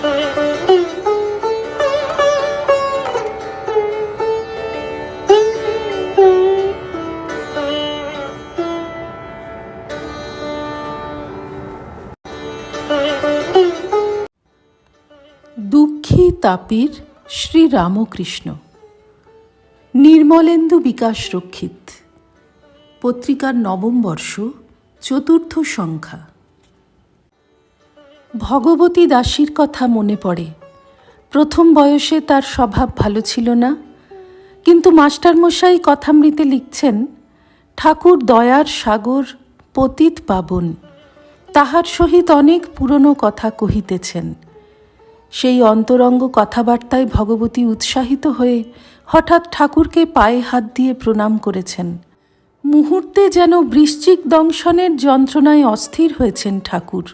দুঃখী তাপির শ্রী রামকৃষ্ণ নির্মলেন্দু বিকাশ রক্ষিত। পত্রিকার নবম বর্ষ চতুর্থ সংখ্যা। ভগবতী দাসীর কথা মনে পড়ে। প্রথম বয়সে তার স্বভাব ভালো ছিল না, কিন্তু মাস্টারমশাই কথামৃতে লিখছেন, ঠাকুর দয়ার সাগর, পতিত পাবন, তাহার সহিত অনেক পুরনো কথা কহিতেছেন। সেই অন্তরঙ্গ কথাবার্তায় ভগবতী উৎসাহিত হয়ে হঠাৎ ঠাকুরকে পায়ে হাত দিয়ে প্রণাম করেছেন। মুহূর্তে যেন বৃশ্চিক দংশনের যন্ত্রণায় অস্থির হয়েছেন ঠাকুর।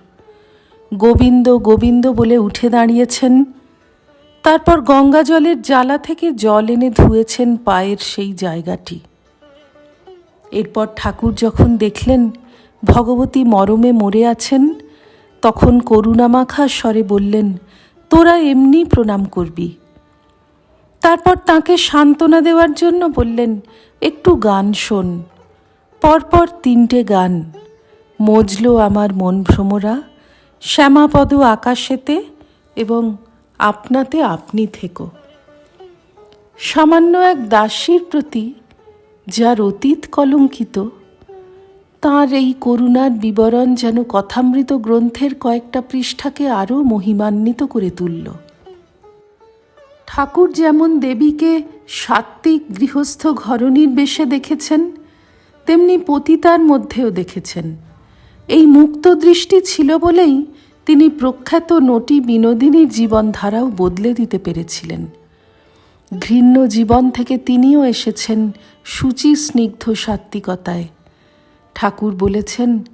গোবিন্দ গোবিন্দ বলে উঠে দাঁড়িয়েছেন। তারপর গঙ্গা জলের জ্বালা থেকে জল এনে ধুয়েছেন পায়ের সেই জায়গাটি। এরপর ঠাকুর যখন দেখলেন ভগবতী মরমে মরে আছেন, তখন করুণামাখা স্বরে বললেন, তোরা এমনি প্রণাম করবি। তারপর তাকে সান্ত্বনা দেওয়ার জন্য বললেন, একটু গান শোন। পরপর তিনটে গান। মজলো আমার মন ভ্রমরা শ্যামাপদ আকাশেতে এবং আপনাতে আপনি থেকো। সামান্য এক দাসীর প্রতি যার অতীত কলঙ্কিত, তাঁর এই করুণার বিবরণ যেন কথামৃত গ্রন্থের কয়েকটা পৃষ্ঠাকে আরও মহিমান্বিত করে তুলল। ঠাকুর যেমন দেবীকে সাত্ত্বিক গৃহস্থ ঘরণীর বেশে দেখেছেন, তেমনি পতিতার মধ্যেও দেখেছেন। এই মুক্ত দৃষ্টি ছিল বলেই তিনি প্রখ্যাত নটি বিনোদিনীর জীবনধারাও বদলে দিতে পেরেছিলেন। ঘৃণ্য জীবন থেকে তিনিও এসেছেন সূচি স্নিগ্ধ সাত্ত্বিকতায়। ঠাকুর বলেছেন,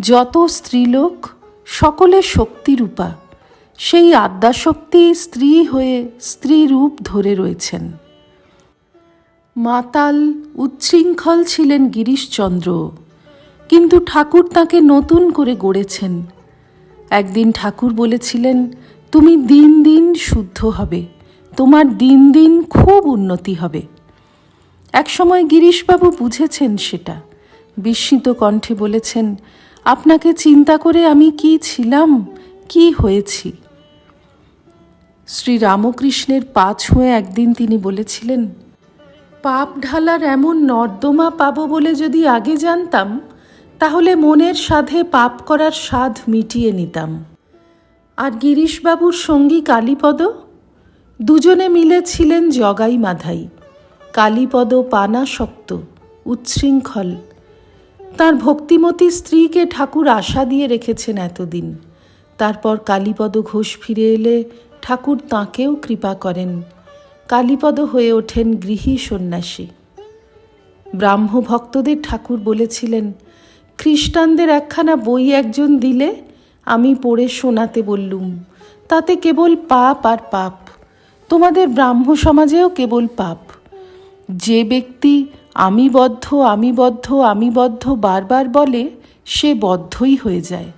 যত স্ত্রীলোক, সকলে শক্তিরূপা। সেই আদ্যাশক্তি স্ত্রী হয়ে স্ত্রী রূপ ধরে রয়েছেন। মাতাল উচ্ছৃঙ্খল ছিলেন গিরিশচন্দ্র। কিন্তু ঠাকুর তাকে নতুন করে গড়েছেন। একদিন ঠাকুর বলেছিলেন, তুমি দিন দিন শুদ্ধ হবে, তোমার দিন দিন খুব উন্নতি হবে। একসময় গিরিশবাবু বুঝেছেন সেটা। বিস্মিত কণ্ঠে বলেছেন, আপনাকে চিন্তা করে আমি কি ছিলাম, কি হয়েছি? শ্রী রামকৃষ্ণের পা ছুঁয়ে একদিন তিনি বলেছিলেন, পাপ ঢালার এমন নর্দমা পাবো বলে যদি আগে জানতাম তাহলে মনের সাধে পাপ করার স্বাদ মিটিয়ে নিতাম। আর গিরিশবাবুর সঙ্গী কালীপদ? দুজনে মিলে ছিলেন জগাই মাধাই। কালীপদ পানা শক্ত, উচ্ছৃঙ্খল। তার ভক্তিমতী স্ত্রীকে ঠাকুর আশা দিয়ে রেখেছেন এতদিন। তারপর কালীপদ ঘোষ ফিরে এলে ঠাকুর তাঁকেও কৃপা করেন। কালীপদ হয়ে ওঠেন গৃহী সন্ন্যাসী। ব্রাহ্ম ভক্তদের ঠাকুর বলেছিলেন খ্রিস্টানদের একখানা বই একজন দিলে, আমি পড়ে শোনাতে বললুম, তাতে কেবল পাপ আর পাপ। তোমাদের ব্রাহ্ম সমাজেও কেবল পাপ। যে ব্যক্তি আমি বদ্ধ আমি বদ্ধ আমি বদ্ধ বারবার বলে, সে বদ্ধই হয়ে যায়।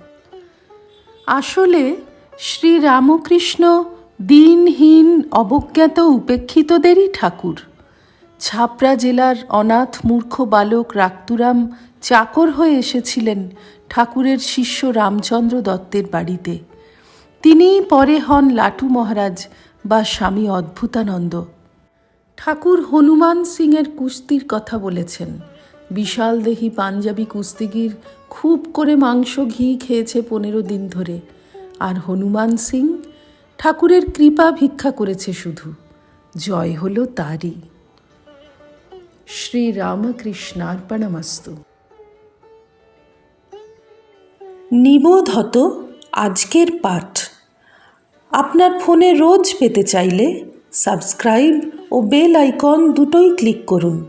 আসলে শ্রী রামকৃষ্ণ দিনহীন অবজ্ঞাত উপেক্ষিতদেরই ঠাকুর। ছাপড়া জেলার অনাথ মূর্খ বালক রাক্তুরাম চাকর হয়ে এসেছিলেন ঠাকুরের শিষ্য রামচন্দ্র দত্তের বাড়িতে। তিনিই পরে হন লাটু মহারাজ বা স্বামী অদ্ভুতানন্দ। ঠাকুর হনুমান সিংয়ের কুস্তির কথা বলেছেন। বিশাল দেহি পাঞ্জাবি কুস্তিগির খুব করে মাংস ঘি খেয়েছে পনেরো দিন ধরে। আর হনুমান সিং ঠাকুরের কৃপা ভিক্ষা করেছে শুধু। জয় হলো তারই। শ্রী রামকৃষ্ণার্পণমস্তু নিবোধ হত আজকের পাঠ। আপনার ফোনে রোজ পেতে চাইলে সাবস্ক্রাইব ও বেল আইকন দুটোই ক্লিক করুন।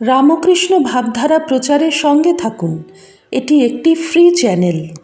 রামকৃষ্ণ ভাবধারা প্রচারের সঙ্গে থাকুন। এটি একটি ফ্রি চ্যানেল।